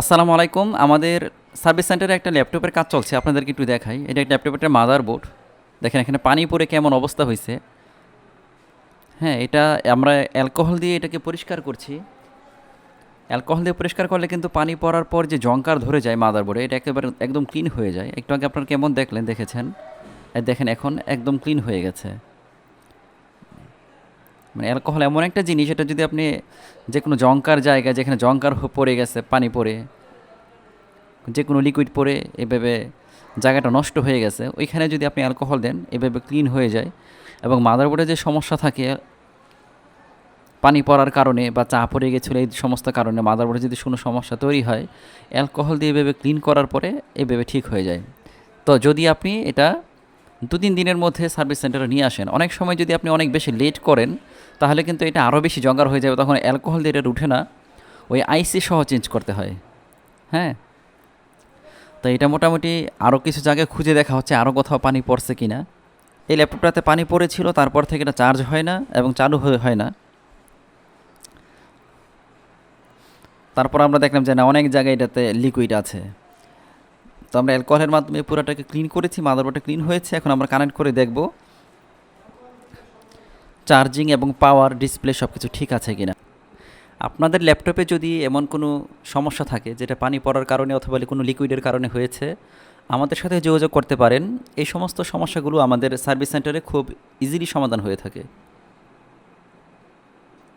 আসসালামু আলাইকুম। আমাদের সার্ভিস সেন্টারে একটা ল্যাপটপের কাজ চলছে, আপনাদেরকে একটু দেখাই। এটা একটা ল্যাপটপের মাদার বোর্ড দেখেন, এখানে পানি পড়ে কেমন অবস্থা হয়েছে। হ্যাঁ এটা আমরা অ্যালকোহল দিয়ে এটাকে পরিষ্কার করছি। অ্যালকোহল দিয়ে পরিষ্কার করলে কিন্তু পানি পড়ার পর যে জঙ্কার ধরে যায় মাদার বোর্ডে এটা একেবারে একদম ক্লিন হয়ে যায়। একটু আগে আপনারা কেমন দেখলেন, দেখেছেন? দেখেন, এখন একদম ক্লিন হয়ে গেছে। মানে অ্যালকোহল এমন একটা জিনিস, এটা যদি আপনি যে কোনো জঙ্কার জায়গায়, যেখানে জঙ্কার পড়ে গেছে, পানি পড়ে যে কোনো লিকুইড পড়ে, এভাবে জায়গাটা নষ্ট হয়ে গেছে, ওইখানে যদি আপনি অ্যালকোহল দেন, এভাবে ক্লিন হয়ে যায় এবং মাদারবোর্ডে যে সমস্যা থাকে, পানি পড়ার কারণে বা চা পড়ে গেছিল, এই সমস্ত কারণে মাদারবোর্ডে যদি কোনো সমস্যা তৈরি হয়, অ্যালকোহল দিয়ে এভাবে ক্লিন করার পরে এভাবে ঠিক হয়ে যায়। তো যদি আপনি এটা দু তিন দিনের মধ্যে সার্ভিস সেন্টারে নিয়ে আসেন। অনেক সময় যদি আপনি অনেক বেশি লেট করেন, তাহলে কিন্তু এটা আরও বেশি জঙ্গার হয়ে যাবে, তখন অ্যালকোহল দিয়ে এটা উঠে না, ওই আইসি সহ চেঞ্জ করতে হয়। হ্যাঁ? তো এটা মোটামুটি আরও কিছু জায়গায় খুঁজে দেখা হচ্ছে আরও কোথাও পানি পড়ছে কি না এই ল্যাপটপটাতে পানি পড়েছিল, তারপর থেকে এটা চার্জ হয় না এবং চালু হয়ে হয় না। তারপর আমরা দেখলাম যে না, অনেক জায়গায় এটাতে লিকুইড আছে। তো আমরা অ্যালকোহলের মাধ্যমে পুরোটাকে ক্লিন করেছি, মাদারবোর্ডটা ক্লিন হয়েছে, এখন আমরা কানেক্ট করে দেখব। চার্জিং এবং পাওয়ার ডিসপ্লে সব কিছু ঠিক আছে কিনা। আপনাদের ল্যাপটপে যদি এমন কোনো সমস্যা থাকে, যেটা পানি পড়ার কারণে অথবা কোনো লিকুইডের কারণে হয়েছে, আমাদের সাথে যোগাযোগ করতে পারেন। এই সমস্ত সমস্যাগুলো আমাদের সার্ভিস সেন্টারে খুব ইজিলি সমাধান হয়ে থাকে।